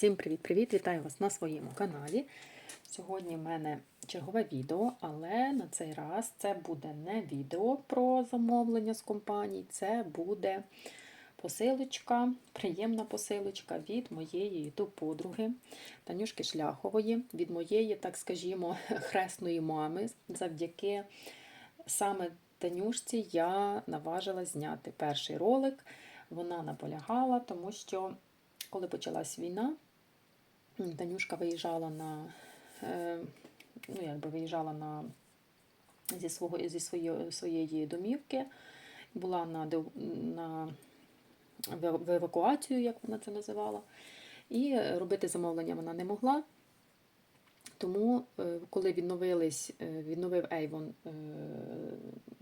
Всім привіт-привіт! Вітаю вас на своєму каналі. Сьогодні в мене чергове відео, але на цей раз це буде не відео про замовлення з компаній, це буде посилочка, приємна посилочка від моєї youtube подруги Танюшки Шляхової, від моєї, так скажімо, хресної мами. Завдяки саме Танюшці я наважила зняти перший ролик. Вона наполягала, тому що коли почалась війна, Танюшка виїжджала на е, ну, якби виїжджала на зі свого зі своєї, своєї домівки, була на, на в евакуацію, як вона це називала, і робити замовлення вона не могла. Тому, е, коли відновились, е, відновив Ейвон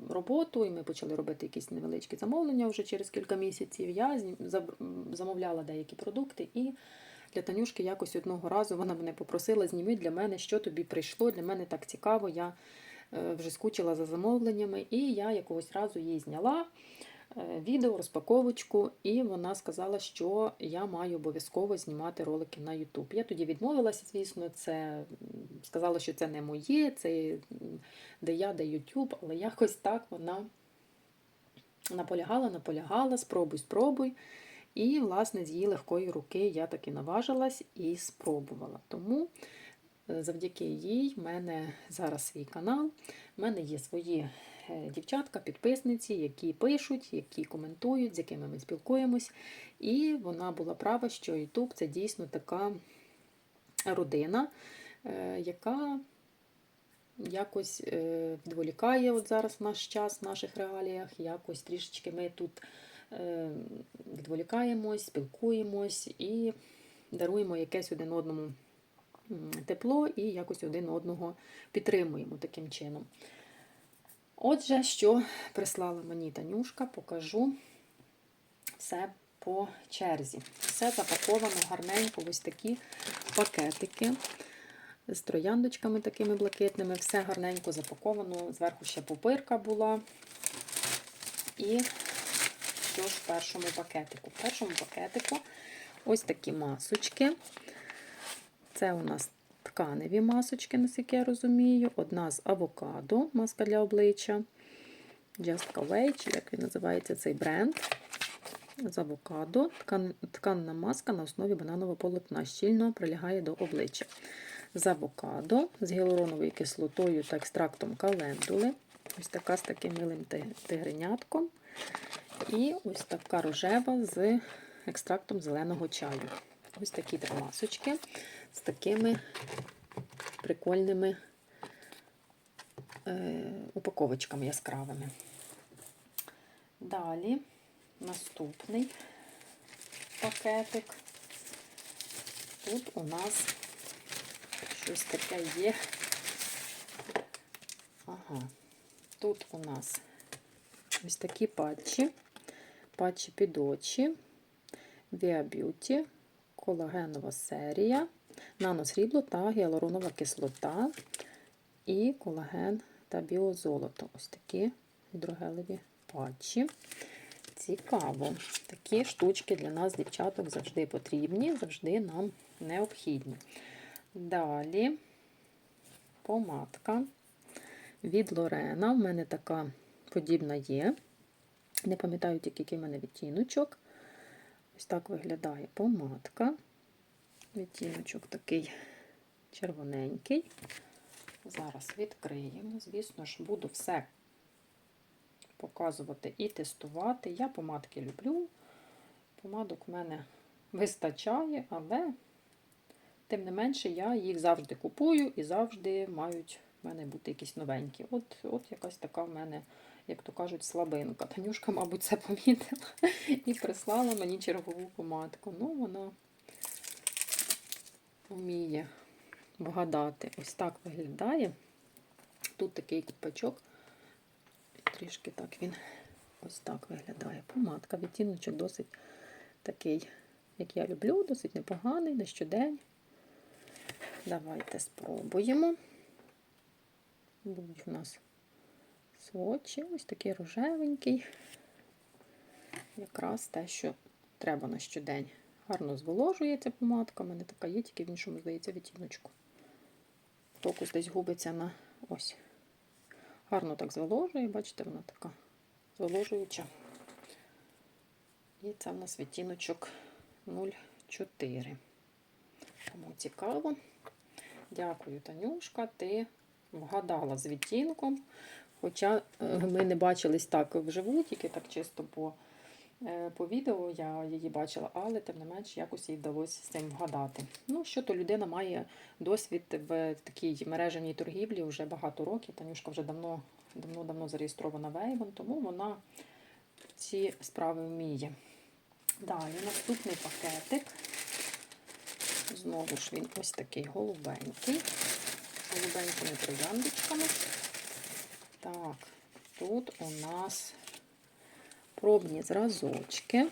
роботу, і ми почали робити якісь невеличкі замовлення вже через кілька місяців, я замовляла деякі продукти. і для Танюшки якось одного разу вона мене попросила, зніми для мене, що тобі прийшло. Для мене так цікаво. Я е, вже скучила за замовленнями, і я якогось разу їй зняла е, відео, розпаковочку, і вона сказала, що я маю обов'язково знімати ролики на YouTube. Я тоді відмовилася, звісно, це сказала, що це не моє, це де я, де YouTube, але якось так вона наполягала, наполягала, спробуй, спробуй. І, власне, з її легкої руки я таки наважилась і спробувала. Тому е, завдяки їй в мене зараз свій канал, в мене є свої е, дівчатка, підписниці, які пишуть, які коментують, з якими ми спілкуємось. І вона була права, що YouTube це дійсно така родина, е, яка якось відволікає от зараз наш час, в наших реаліях, якось трішечки ми тут. Е, відволікаємось, спілкуємось і даруємо якесь один одному тепло і якось один одного підтримуємо таким чином. Отже, що прислала мені Танюшка, покажу все по черзі. Все запаковано гарненько, ось такі пакетики з трояндочками такими блакитними. Все гарненько запаковано. Зверху ще пупирка була. І що ж в першому пакетику. В першому пакетику ось такі масочки. Це у нас тканеві масочки, наскільки я розумію. Одна з авокадо, маска для обличчя. Just Away, чи як він називається цей бренд. З авокадо. Ткан, тканна маска на основі бананового полотна щільно прилягає до обличчя. З авокадо, з гіалуроновою кислотою та екстрактом календули. Ось така з таким милим тигренятком. І ось така рожева з екстрактом зеленого чаю. Ось такі три масочки з такими прикольними е, упаковочками яскравими. Далі наступний пакетик. Тут у нас щось таке є. Ага, тут у нас ось такі патчі патчі під очі, Via Beauty, колагенова серія, наносрібло та гіалуронова кислота і колаген та біозолото. Ось такі гідрогелеві патчі. Цікаво. Такі штучки для нас, дівчаток, завжди потрібні, завжди нам необхідні. Далі помадка від Лорена. У мене така подібна є. Не пам'ятаю тільки, який в мене відтіночок. Ось так виглядає помадка. Відтіночок такий червоненький. Зараз відкриємо. Звісно ж, буду все показувати і тестувати. Я помадки люблю. Помадок в мене вистачає, але, тим не менше, я їх завжди купую і завжди мають в мене бути якісь новенькі. От, От якась така в мене як то кажуть, слабинка. Танюшка, мабуть, це помітила і прислала мені чергову помадку. Ну, вона вміє вгадати. Ось так виглядає. Тут такий купачок. Трішки так він ось так виглядає. Помадка. Відтіночок досить такий, як я люблю, досить непоганий, на щодень. Давайте спробуємо. Будуть у нас свочі, ось такий рожевенький. Якраз те, що треба на щодень. гарно зволожується помадка. У мене така є, тільки в іншому, здається, відтіночку. Фокус десь губиться на ось. Гарно так зволожує, бачите, вона така зволожуюча. І це в нас відтіночок 0,4. Кому цікаво. Дякую, Танюшка. Ти вгадала з відтінком. Хоча е, ми не бачились так вживу, тільки так чисто по, е, по відео я її бачила, але тим не менш якось їй вдалося з цим вгадати. Ну, що то людина має досвід в такій мережевній торгівлі вже багато років. Танюшка вже давно давно давно зареєстрована в Avon, тому вона ці справи вміє. Далі наступний пакетик. Знову ж він ось такий голубенький. Голубенькими трояндочками. Так, тут у нас пробні зразочки.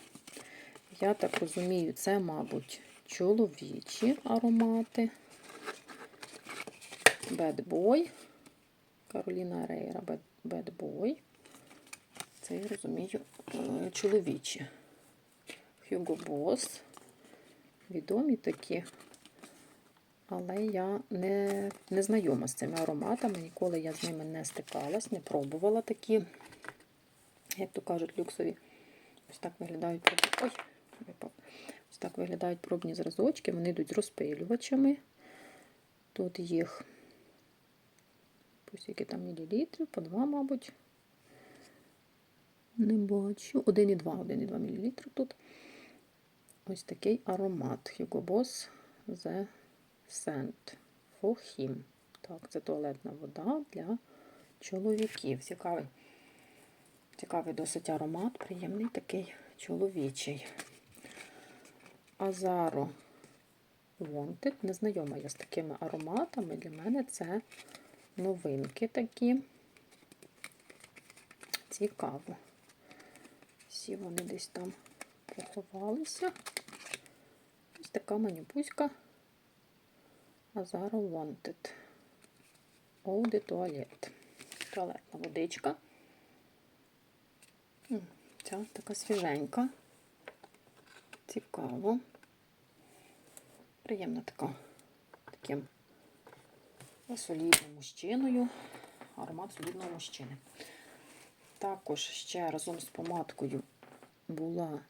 Я так розумію, це, мабуть, чоловічі аромати. Bad Boy. Кароліна Рейра Bad Boy. Це, я розумію, е, чоловічі. Hugo Boss. Відомі такі. Але я не, не знайома з цими ароматами, ніколи я з ними не стикалась, не пробувала такі, як то кажуть, люксові. Ось так виглядають пробні. Ой, випав. Ось так виглядають пробні зразочки. Вони йдуть з розпилювачами. Тут їх ось які там мілілітрів, по два, мабуть. Не бачу. 1,2, 1,2 мл тут. Ось такий аромат Hugo Boss The For Him. Так, це туалетна вода для чоловіків. Цікавий, цікавий досить аромат, приємний такий чоловічий. Азаро Wanted. Незнайома я з такими ароматами. Для мене це новинки такі. Цікаво. Всі вони десь там поховалися. Ось така манюпуська Azaro Wanted. Eau de Toilette. Туалетна водичка. Ця така свіженька. Цікаво. Приємна така таким солідним мужчиною. Аромат солідного мужчини. Також ще разом з помадкою була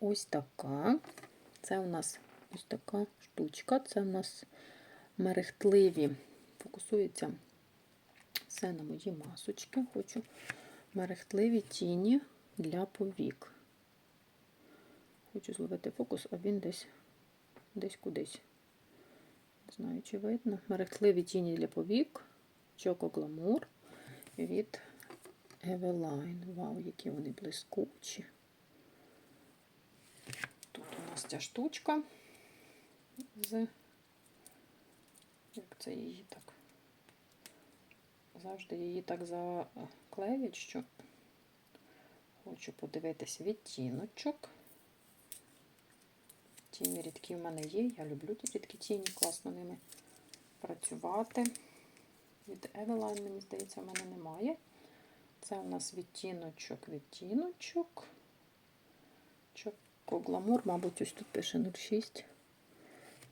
ось така. Це у нас ось така штучка. Це у нас мерехтливі. Фокусується все на мої масочки. Хочу мерехтливі тіні для повік. Хочу зловити фокус, а він десь десь кудись. Не знаю, чи видно. Мерехтливі тіні для повік. Choco Glamour від Eveline. Вау, які вони блискучі. Тут у нас ця штучка з, як це її так, завжди її так заклеють, що хочу подивитись відтіночок. Тіні рідкі в мене є, я люблю ті рідкі тіні, класно ними працювати. Від Eveline, мені здається, в мене немає. Це у нас відтіночок, відтіночок. Гламур, мабуть, ось тут пише 06.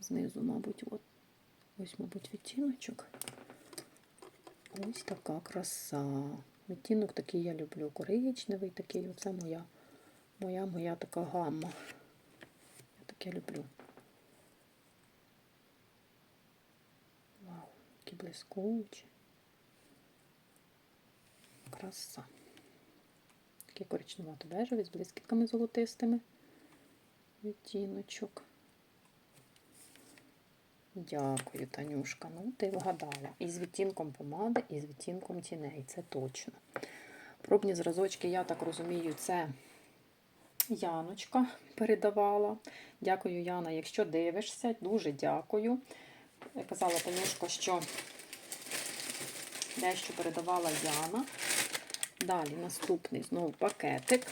Знизу, мабуть, от. ось, мабуть, відтіночок. Ось така краса. Відтінок такий я люблю. Коричневий такий. Оце моя моя моя така гамма. Я таке люблю. Вау, які блискучі. Краса. Такий коричневато-бежевий з блискітками золотистими. Відтіночок. Дякую, Танюшка. Ну, ти вгадала. І з відтінком помади, і з відтінком тіней, це точно. Пробні зразочки, я так розумію, це Яночка передавала. Дякую, Яна, якщо дивишся, дуже дякую. Я казала Танюшка, що дещо передавала Яна. Далі наступний знову пакетик.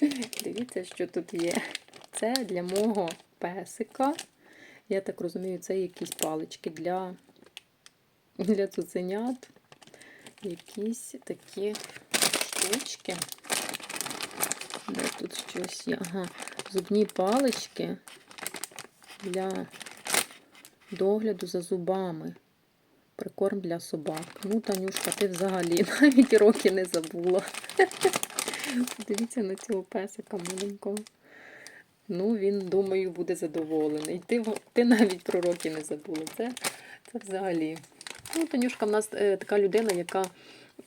Дивіться, що тут є. Це для мого песика. Я так розумію, це якісь палички для для цуценят. Якісь такі штучки. Де тут щось є? Ага, зубні палички для догляду за зубами. Прикорм для собак. Ну, Танюшка, ти взагалі навіть роки не забула. Дивіться на цього песика маленького. Ну, він, думаю, буде задоволений. Ти, ти навіть про роки не забула. Це, це взагалі. Ну, Танюшка в нас е, така людина, яка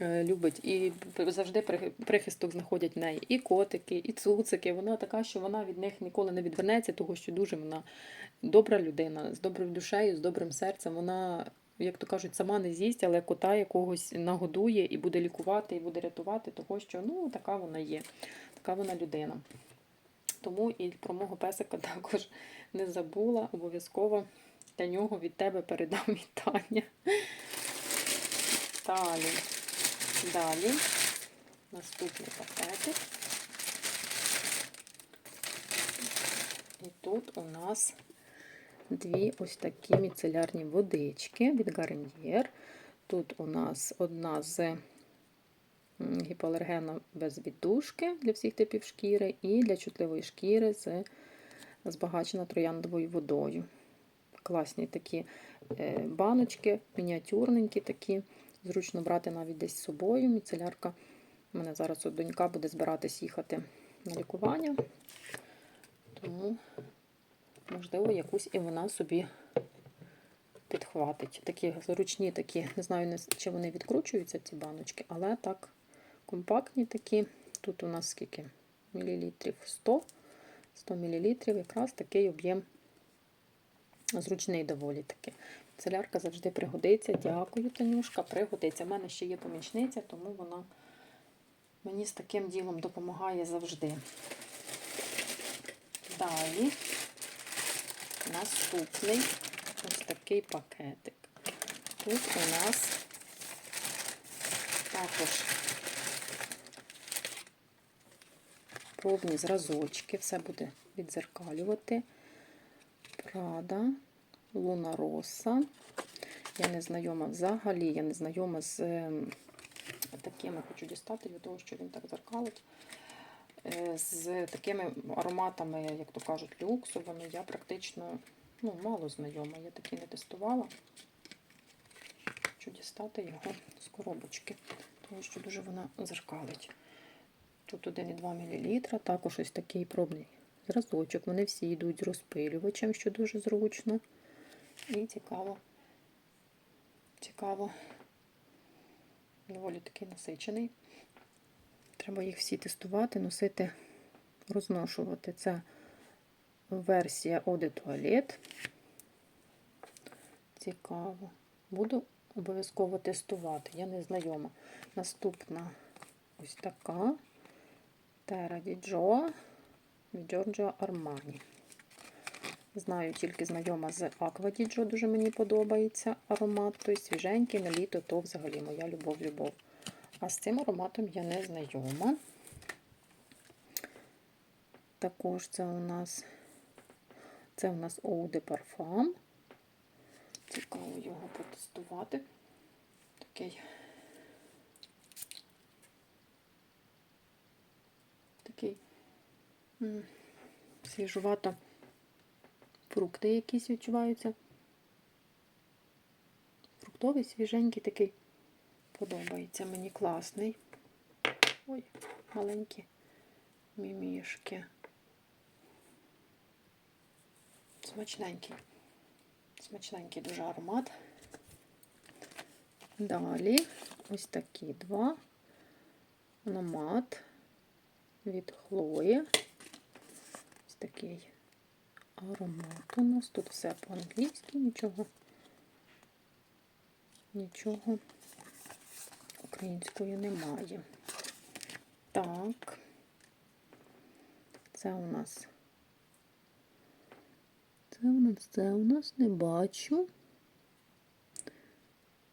е, любить і завжди прихисток знаходять в неї. І котики, і цуцики. Вона така, що вона від них ніколи не відвернеться, тому що дуже вона добра людина, з доброю душею, з добрим серцем. Вона, як то кажуть, сама не з'їсть, але кота якогось нагодує і буде лікувати, і буде рятувати, того що ну, така вона є, така вона людина. Тому і про мого песика також не забула. Обов'язково для нього від тебе передам вітання. Далі. Далі. Наступний пакетик. І тут у нас дві ось такі міцелярні водички від Гарньєр. Тут у нас одна з гіпоалергена без віддушки для всіх типів шкіри, і для чутливої шкіри з збагачена трояндовою водою. Класні такі е, баночки, мініатюрненькі такі. Зручно брати навіть десь з собою. Міцелярка. У мене зараз от донька буде збиратись їхати на лікування. Тому, можливо, якусь і вона собі підхватить. Такі зручні, такі, не знаю, чи вони відкручуються, ці баночки, але так компактні такі. Тут у нас скільки? Мілілітрів 100. 100 мл, якраз такий об'єм зручний доволі таки. Целярка завжди пригодиться. Дякую, Танюшка, пригодиться. У мене ще є помічниця, тому вона мені з таким ділом допомагає завжди. Далі наступний ось такий пакетик. Тут у нас також пробні зразочки, все буде відзеркалювати. Прада, Луна Роса. Я не знайома взагалі, я не знайома з ем, такими, хочу дістати від того, що він так зеркалить. Е, З такими ароматами, як то кажуть, люксовими, я практично ну, мало знайома. Я такі не тестувала. Хочу дістати його з коробочки, тому що дуже вона зеркалить. Тут 1,2 мл, також ось такий пробний зразочок. Вони всі йдуть з розпилювачем, що дуже зручно. І цікаво. Цікаво. Доволі такий насичений. Треба їх всі тестувати, носити, розношувати. Це версія de Toilette. Цікаво. Буду обов'язково тестувати. Я не знайома. Наступна ось така. Di Joa від Giorgio Armani. Знаю, тільки знайома з di Gio, дуже мені подобається аромат. Той свіженький на літо, то взагалі моя любов-любов. А з цим ароматом я не знайома. Також це у нас це у нас Eau de Parfum. Цікаво його протестувати. Такий свіжувато фрукти якісь відчуваються. Фруктовий, свіженький такий. Подобається мені класний. Ой, маленькі мімішки. Смачненький. Смачненький дуже аромат. Далі ось такі два. Номад від Хлої. Ось такий аромат у нас. Тут все по-англійськи, нічого. Нічого української немає. Так. Це у нас. Це у нас, це у нас не бачу.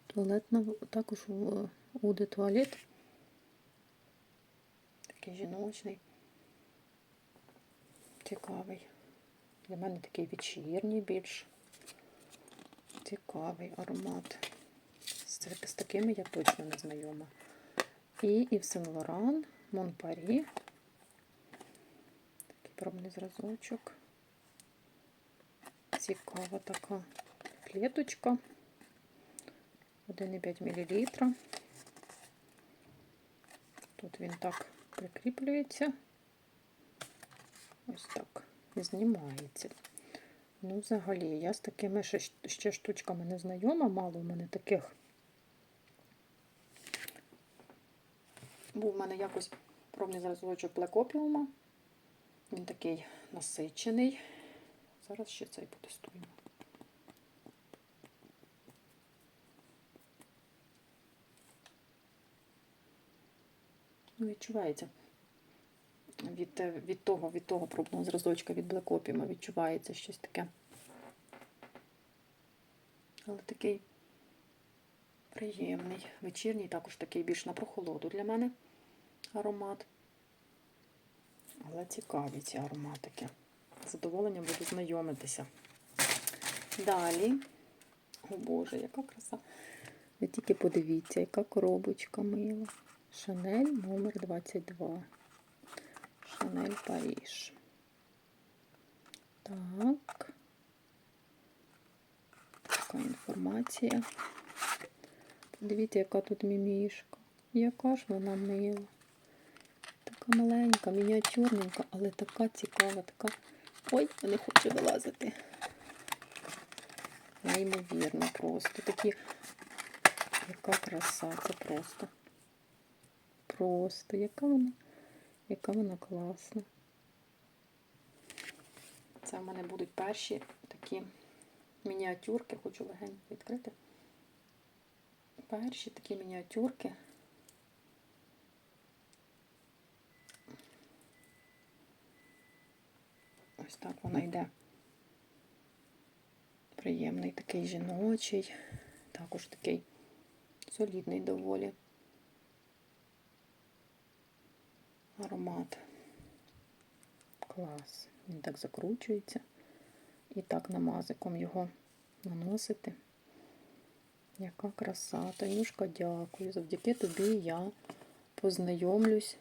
Туалетна, також у Уде туалет. Такий жіночний. Цікавий. Для мене такий вечірній більш цікавий аромат. З, з такими я точно не знайома. І Ів Сен Лоран, Монпарі. пробний зразочок. Цікава така клеточка. 1,5 мл. Тут він так прикріплюється. Ось так. Знімається. Ну, взагалі, я з такими ще, ще штучками не знайома, мало в мене таких. Був в мене якось пробний зразочок блекопіума. Він такий насичений. Зараз ще цей потестуємо. Ну, відчувається. Від, від того, від того пробного зразочка, від блекопіума відчувається щось таке. Але такий приємний. Вечірній також такий більш на прохолоду для мене аромат. Але цікаві ці ароматики. З задоволенням буду знайомитися. Далі, о Боже, яка краса. Ви тільки подивіться, яка коробочка мила. Шанель номер 22. Шанель Паріж. Так. Така інформація. Подивіться, яка тут мімішка. Яка ж вона мила. Така маленька, мініатюрненька, але така цікава, така. Ой, не хочу вилазити. Неймовірно просто. Такі, яка краса, це просто. Просто, яка вона, яка вона класна. Це в мене будуть перші такі мініатюрки, хочу легенько відкрити. Перші такі мініатюрки. Ось так вона йде. Приємний такий жіночий, також такий солідний доволі. Аромат. Клас. Він так закручується. І так намазиком його наносити. Яка краса. Танюшка, дякую. Завдяки тобі я познайомлюсь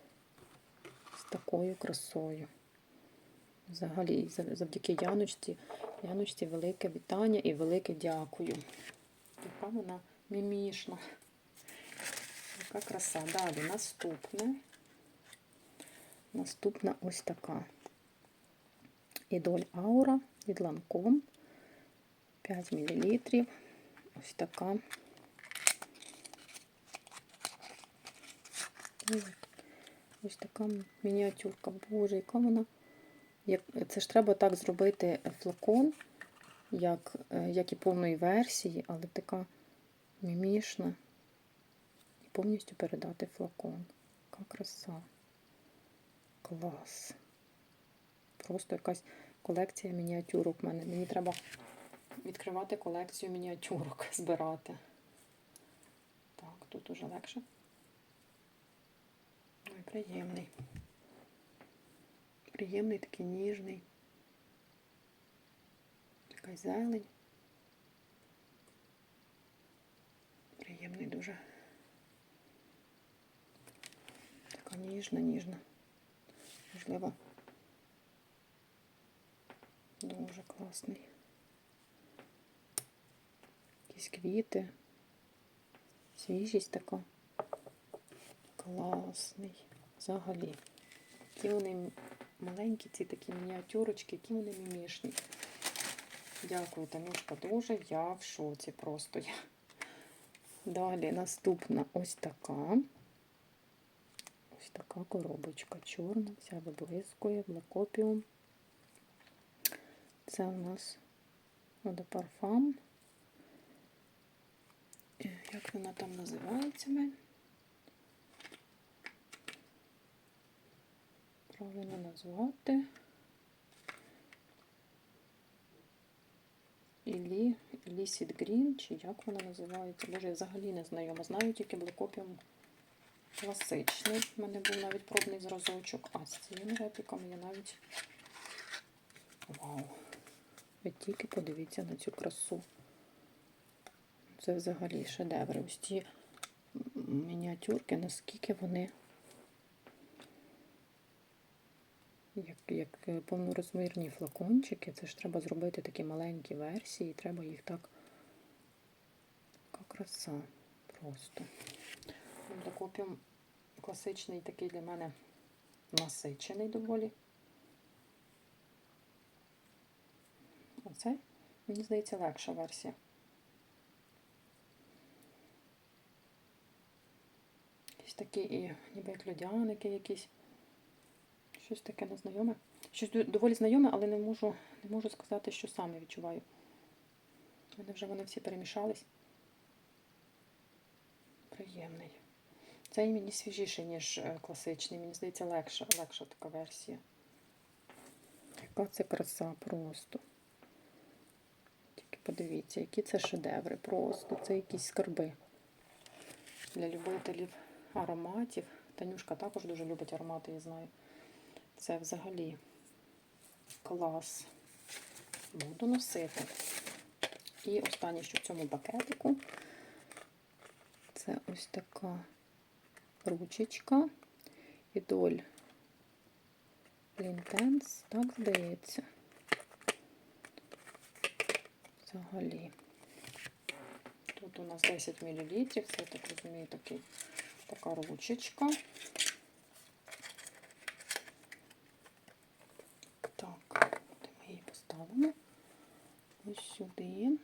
з такою красою. Взагалі, завдяки Яночці, Яночці велике вітання і велике дякую. Яка вона мімішна. Яка краса. Далі наступне. Наступна ось така. Ідоль Аура від Ланком. 5 мл. Ось така. Ось така мініатюрка. Боже, яка вона. Це ж треба так зробити флакон, як як і повної версії, але така мімішна. І повністю передати флакон. Яка краса. Клас. Просто якась колекція мініатюрок в мене. Мені треба відкривати колекцію мініатюрок, збирати. Так, тут уже легше. Ой, приємний. Приємний, такий ніжний. Якась зелень. Приємний дуже. Така ніжна, ніжна. Можливо, дуже класний. Якісь квіти. Свіжість така. Класний. Взагалі. Які вони маленькі, ці такі мініатюрочки, які вони мімішні. Дякую, Танюшка, дуже. Я в шоці просто. Я. Далі наступна ось така. Така коробочка чорна, вся виблискує, блекопіум. Це у нас водопарфам. Як вона там називається? Правильно назвати. Ілі, Ілісід Грін, чи як вона називається? Боже, я взагалі не знайома. Знаю тільки блекопіум класичний. У мене був навіть пробний зразочок. А з цими репліками я навіть. Вау! Ви тільки подивіться на цю красу. Це взагалі шедеври. Ось ті мініатюрки, наскільки вони як, як е, повнорозмірні флакончики. Це ж треба зробити такі маленькі версії, треба їх так. Яка краса просто. Докупім класичний такий для мене насичений доволі. Оце, мені здається, легша версія. Якісь такі і ніби як льодяники якісь. Щось таке незнайоме. Щось доволі знайоме, але не можу, не можу сказати, що саме відчуваю. Мене вже вони всі перемішались. Приємний. Цей мені свіжіший, ніж е, класичний. Мені здається, легша, легша така версія. Яка це краса просто. Тільки подивіться, які це шедеври просто. Це якісь скарби для любителів ароматів. Танюшка також дуже любить аромати, я знаю. Це взагалі клас. Буду носити. І останнє, що в цьому пакетику, це ось така ручечка. Ідоль Лінтенс, так здається. Взагалі. Тут у нас 10 мл, це, я так розумію, такий, така ручечка. Так, де ми її поставимо? Ось сюди.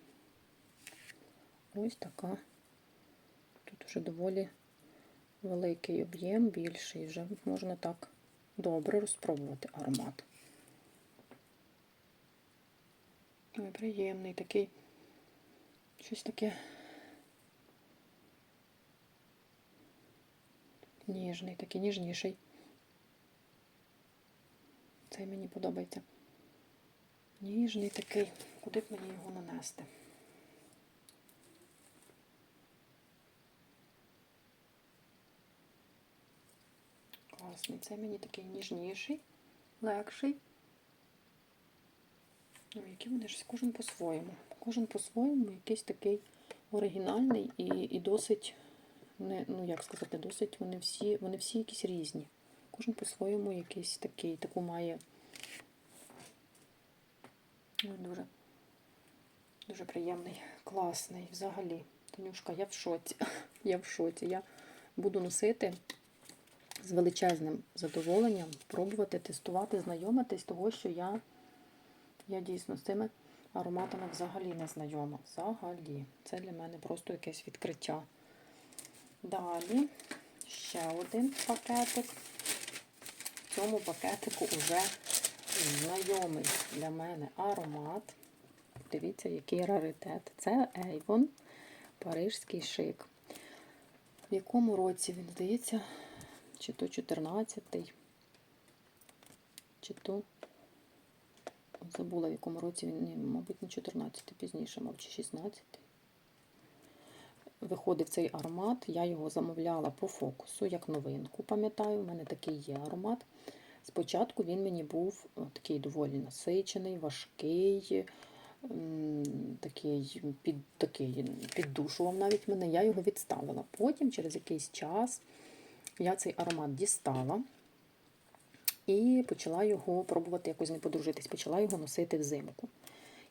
Ось така. Тут вже доволі великий об'єм, більший. Вже можна так добре розпробувати аромат. Ой, приємний такий. Щось таке ніжний, такий ніжніший. Цей мені подобається. Ніжний такий. Куди б мені його нанести? Цей мені такий ніжніший, легший. Ну, які вони ж кожен по-своєму. Кожен по-своєму якийсь такий оригінальний і, і досить, не, ну як сказати, досить вони всі, вони всі якісь різні. Кожен по-своєму якийсь такий, таку має Ой, дуже, дуже приємний, класний взагалі. Танюшка, я в шоці. Я в шоці. Я буду носити з величезним задоволенням, пробувати, тестувати, знайомитись, того, що я, я дійсно з цими ароматами взагалі не знайома. Взагалі. Це для мене просто якесь відкриття. Далі ще один пакетик. В цьому пакетику вже знайомий для мене аромат. Дивіться, який раритет. Це Avon Парижський шик. В якому році він здається, чи то 14-й, чи то забула, в якому році він, мабуть, не 14-й, пізніше, мабуть, чи 16-й. Виходив цей аромат, я його замовляла по фокусу, як новинку, пам'ятаю, в мене такий є аромат. Спочатку він мені був такий доволі насичений, важкий, такий, під, такий піддушував навіть мене, я його відставила. Потім, через якийсь час, я цей аромат дістала і почала його пробувати якось не подружитись, почала його носити взимку.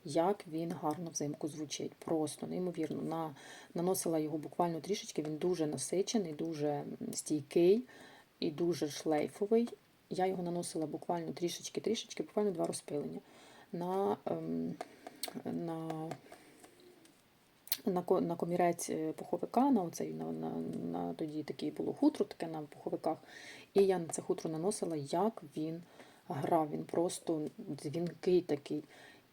Як він гарно взимку звучить. Просто неймовірно. На, наносила його буквально трішечки, він дуже насичений, дуже стійкий і дуже шлейфовий. Я його наносила буквально трішечки-трішечки, буквально два розпилення. На, ем, на, на, комірець е, пуховика, на оцей, на, на, на тоді таке було хутро, таке на пуховиках. І я на це хутро наносила, як він грав. Він просто дзвінкий такий,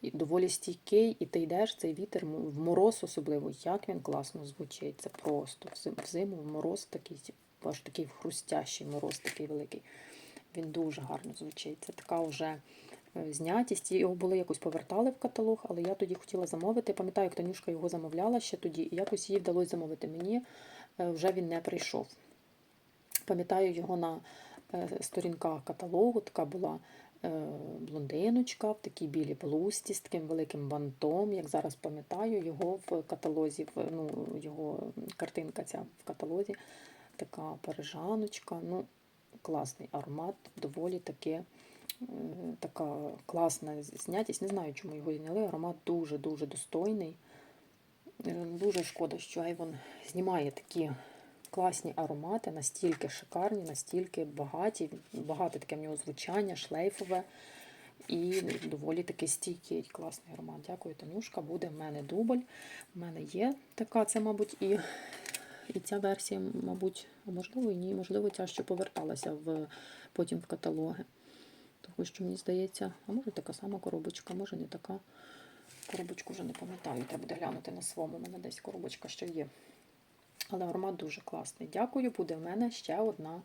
і доволі стійкий, і ти йдеш цей вітер в мороз особливо, як він класно звучить. Це просто взим- взиму в мороз такий, аж такий хрустящий мороз, такий великий. Він дуже гарно звучить. Це така вже знятість. Його були якось повертали в каталог, але я тоді хотіла замовити. Пам'ятаю, як Танюшка його замовляла ще тоді, і якось їй вдалося замовити. Мені е, вже він не прийшов. Пам'ятаю його на е, сторінках каталогу, така була е, блондиночка в такій білій блузці з таким великим бантом. Як зараз пам'ятаю, його в каталозі, ну, його картинка ця в каталозі, така парижаночка. Ну, класний аромат, доволі таки Е, Така класна знятість. Не знаю, чому його зняли. Аромат дуже-дуже достойний. Е, Дуже шкода, що Avon знімає такі класні аромати, настільки шикарні, настільки багаті. Багато таке в нього звучання, шлейфове і доволі таки стійкий класний аромат. Дякую, Танюшка. Буде в мене дубль. У мене є така, це, мабуть, і, і ця версія, мабуть, можливо, і ні, можливо, ця поверталася в, потім в каталоги. Тому що мені здається, а може така сама коробочка, може не така. Коробочку вже не пам'ятаю, треба буде глянути на своєму. У мене десь коробочка ще є. Але аромат дуже класний. Дякую, буде в мене ще одна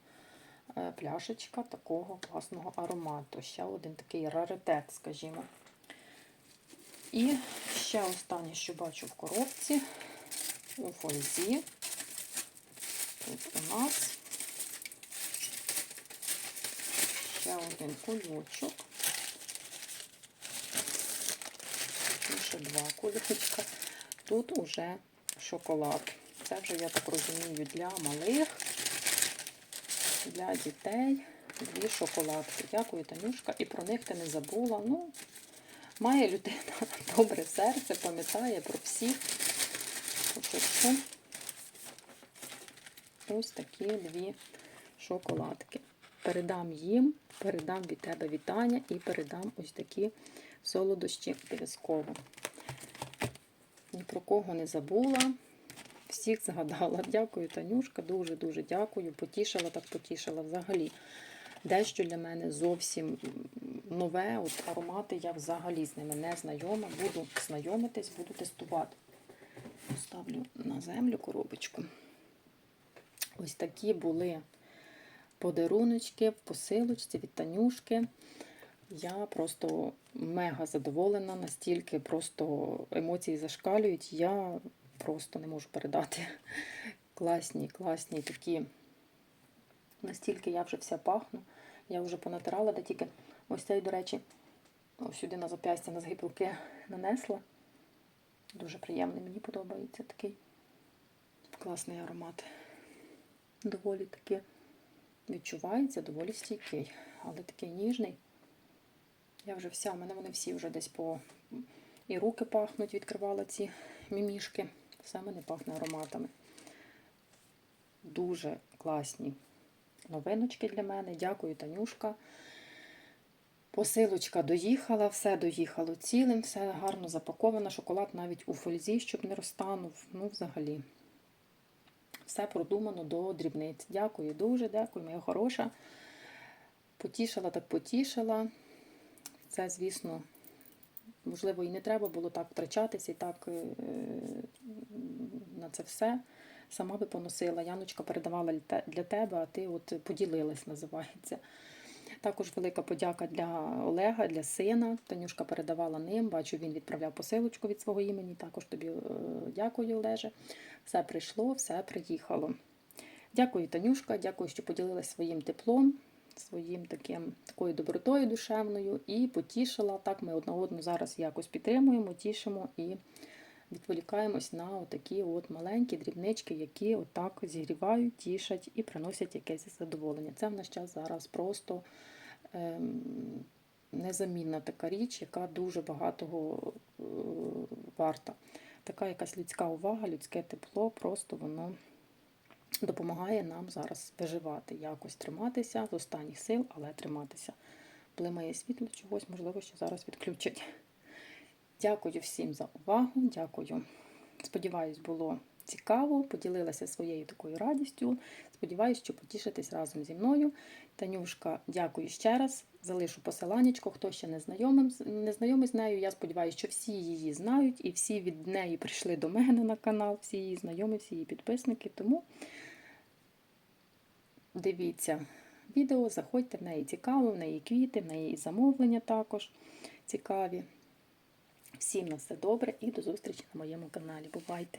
е, пляшечка такого класного аромату. Ще один такий раритет, скажімо. І ще останнє, що бачу в коробці, у фользі. Тут у нас ще один кульочок. Ще два кульочка. Тут уже шоколад. Це вже, я так розумію, для малих, для дітей. Дві шоколадки. Дякую, Танюшка. І про них ти не забула. Ну, має людина добре серце, пам'ятає про всіх. Ось такі дві шоколадки. Передам їм, передам від тебе вітання і передам ось такі солодощі обов'язково. Ні про кого не забула. Всіх згадала. Дякую, Танюшка, дуже-дуже дякую. Потішила так потішила. Взагалі, дещо для мене зовсім нове. От аромати я взагалі з ними не знайома. Буду знайомитись, буду тестувати. Поставлю на землю коробочку. Ось такі були подаруночки в посилочці від Танюшки. Я просто мега задоволена, настільки просто емоції зашкалюють. Я просто не можу передати. Класні, класні такі. Настільки я вже вся пахну. Я вже понатирала, де тільки ось цей, до речі, ось сюди на зап'ястя, на згиб нанесла. Дуже приємний, мені подобається такий класний аромат. Доволі таки відчувається, доволі стійкий, але такий ніжний. Я вже вся, у мене вони всі вже десь по і руки пахнуть, відкривала ці мімішки. Все мене пахне ароматами. Дуже класні новиночки для мене. Дякую, Танюшка. Посилочка доїхала, все доїхало цілим, все гарно запаковано. Шоколад навіть у фользі, щоб не розтанув. Ну, взагалі. Все продумано до дрібниць. Дякую, дуже дякую, моя хороша. Потішила, так потішила. Це, звісно, можливо, і не треба було так втрачатися і так е, на це все. Сама би поносила. Яночка передавала для тебе, а ти от поділилась, називається. Також велика подяка для Олега, для сина. Танюшка передавала ним. Бачу, він відправляв посилочку від свого імені. Також тобі е, дякую, Олеже. Все прийшло, все приїхало. Дякую, Танюшка, дякую, що поділилась своїм теплом, своїм таким, такою добротою душевною і потішила. Так, ми одна одну зараз якось підтримуємо, тішимо і відволікаємось на такі от маленькі дрібнички, які отак зігрівають, тішать і приносять якесь задоволення. Це в наш час зараз просто ем, незамінна така річ, яка дуже багатого е, варта. Така якась людська увага, людське тепло, просто воно допомагає нам зараз виживати, якось триматися з останніх сил, але триматися. Блимає світло, чогось, можливо, ще зараз відключать. Дякую всім за увагу. Дякую. Сподіваюсь, було цікаво. Поділилася своєю такою радістю. Сподіваюсь, що потішитесь разом зі мною. Танюшка, дякую ще раз. Залишу посиланнячко. Хто ще не знайомий, не знайомий з нею. Я сподіваюся, що всі її знають і всі від неї прийшли до мене на канал, всі її знайомі, всі її підписники. Тому дивіться відео, заходьте в неї цікаво, в неї квіти, в неї і замовлення також цікаві. Всім на все добре і до зустрічі на моєму каналі. Бувайте!